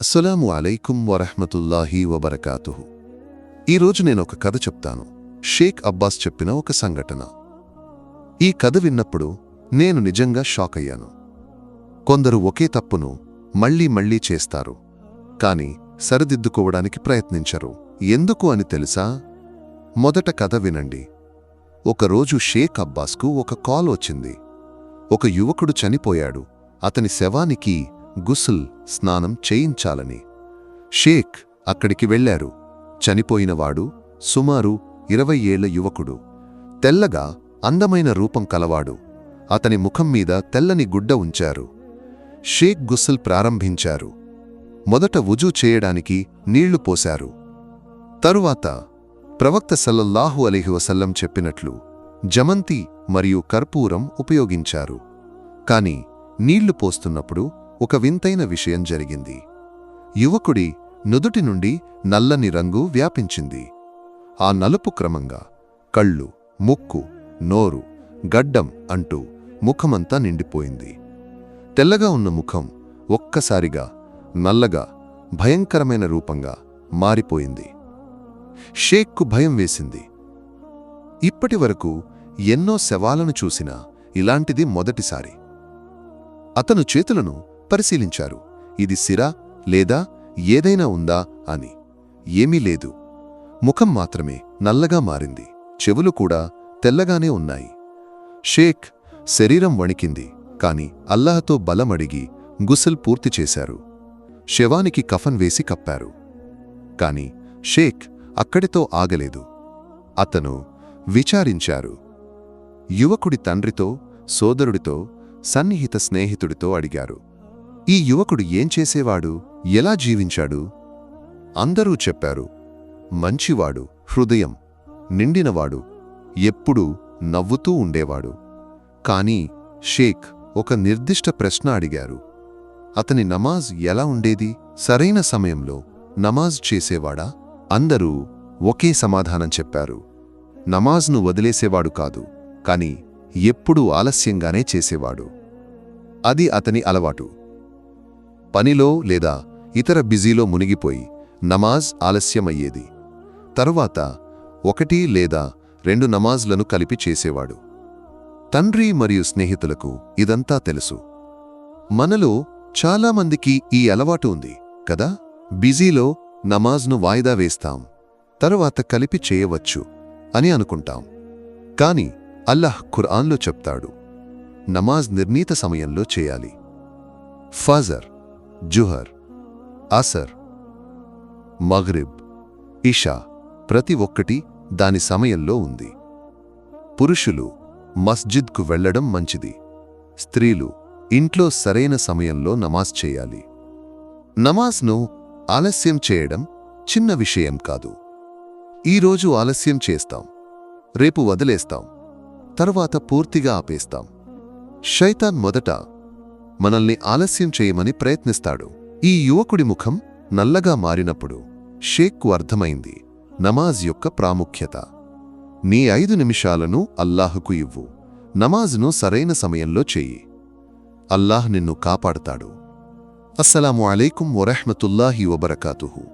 అస్సలాము అలైకుం వరహమతుల్లాహీ వబరకాతుహు. ఈరోజు నేను ఒక కథ చెప్తాను. షేక్ అబ్బాస్ చెప్పిన ఒక సంఘటన. ఈ కథ విన్నప్పుడు నేను నిజంగా షాక్ అయ్యాను. కొందరు ఒకే తప్పును మళ్ళీ మళ్ళీ చేస్తారు. కాని సరిదిద్దుకోవడానికి ప్రయత్నించరు. ఎందుకు అని తెలుసా? మొదట కథ వినండి. ఒకరోజు షేక్ అబ్బాస్కు ఒక కాల్ వచ్చింది. ఒక యువకుడు చనిపోయాడు. అతని శవానికి గుసుల్ స్నానం చేయించాలని. షేక్ అక్కడికి వెళ్ళారు చనిపోయినవాడు సుమారు ఇరవై ఏళ్ళ యువకుడు. తెల్లగా అందమైన రూపం కలవాడు. అతని ముఖం మీద తెల్లని గుడ్డ ఉంచారు. షేక్ గుస్సుల్ ప్రారంభించారు. మొదట వుజూ చేయడానికి నీళ్ళు పోశారు. తరువాత ప్రవక్త సల్లల్లాహు అలీహివసల్లం చెప్పినట్లు జమంతి మరియు కర్పూరం ఉపయోగించారు. కాని నీళ్ళు పోస్తున్నప్పుడు ఒక వింతైన విషయం జరిగింది. యువకుడి నుదుటి నుండి నల్లని రంగు వ్యాపించింది. ఆ నలుపు క్రమంగా కళ్ళు ముక్కు నోరు గడ్డం అంటూ ముఖమంతా నిండిపోయింది. తెల్లగా ఉన్న ముఖం ఒక్కసారిగా నల్లగా భయంకరమైన రూపంగా మారిపోయింది. షేక్కు భయం వేసింది. ఇప్పటివరకు ఎన్నో శవాలను చూసినా ఇలాంటిది మొదటిసారి. అతను చేతులను పరిశీలించారు. ఇది సిరా లేదా ఏదైనా ఉందా అని. ఏమీ లేదు. ముఖం మాత్రమే నల్లగా మారింది. చెవులు కూడా తెల్లగానే ఉన్నాయి. షేక్ శరీరం వణికింది కాని అల్లాహతో బలమడిగి గుసల్ పూర్తి చేశారు. శవానికి కఫన్ వేసి కప్పారు. కాని షేక్ అక్కడితో ఆగలేదు. అతను విచారించారు. యువకుడి తండ్రితో సోదరుడితో సన్నిహిత స్నేహితుడితో అడిగారు. ఈ యువకుడు ఏం చేసేవాడు? ఎలా జీవించాడు? అందరూ చెప్పారు మంచివాడు హృదయం నిండినవాడు ఎప్పుడూ నవ్వుతూ ఉండేవాడు. కాని షేక్ ఒక నిర్దిష్ట ప్రశ్న అడిగారు. అతని నమాజ్ ఎలా ఉండేది? సరైన సమయంలో నమాజ్ చేసేవాడా? అందరూ ఒకే సమాధానం చెప్పారు. నమాజ్ను వదిలేసేవాడు కాదు కాని ఎప్పుడూ ఆలస్యంగానే చేసేవాడు. అది అతని అలవాటు. పనిలో లేదా ఇతర బిజీలో మునిగిపోయి నమాజ్ ఆలస్యమయ్యేది. తరువాత ఒకటి లేదా రెండు నమాజ్లను కలిపి చేసేవాడు. తండ్రి మరియు స్నేహితులకు ఇదంతా తెలుసు. మనలో చాలామందికి ఈ అలవాటు ఉంది కదా? బిజీలో నమాజ్ను వాయిదా వేస్తాం తరువాత కలిపి చేయవచ్చు అని అనుకుంటాం. కాని అల్లాహ్ ఖురాన్లో చెప్తాడు నమాజ్ నిర్ణీత సమయంలో చేయాలి. ఫజర్ జుహర్ అసర్ మగ్రిబ్ ఇషా ప్రతి ఒక్కటి దాని సమయంలో ఉంది. పురుషులు మస్జిద్కు వెళ్ళడం మంచిది. స్త్రీలు ఇంట్లో సరైన సమయంలో నమాజ్ చేయాలి. నమాజ్ను ఆలస్యం చేయడం చిన్న విషయం కాదు. ఈరోజు ఆలస్యం చేస్తాం. రేపు వదిలేస్తాం. తర్వాత పూర్తిగా ఆపేస్తాం. శైతాన్ మొదట మనల్ని ఆలస్యం చేయమని ప్రయత్నిస్తాడు. ఈ యువకుడి ముఖం నల్లగా మారినప్పుడు షేక్కు అర్థమైంది నమాజ్ యొక్క ప్రాముఖ్యత. నీ ఐదు నిమిషాలను అల్లాహకు ఇవ్వు నమాజ్ను సరైన సమయంలో చెయ్యి అల్లాహ్ నిన్ను కాపాడతాడు. అస్సలాము అలైకుం వరహ్మతుల్లాహి వబరకాతుహు.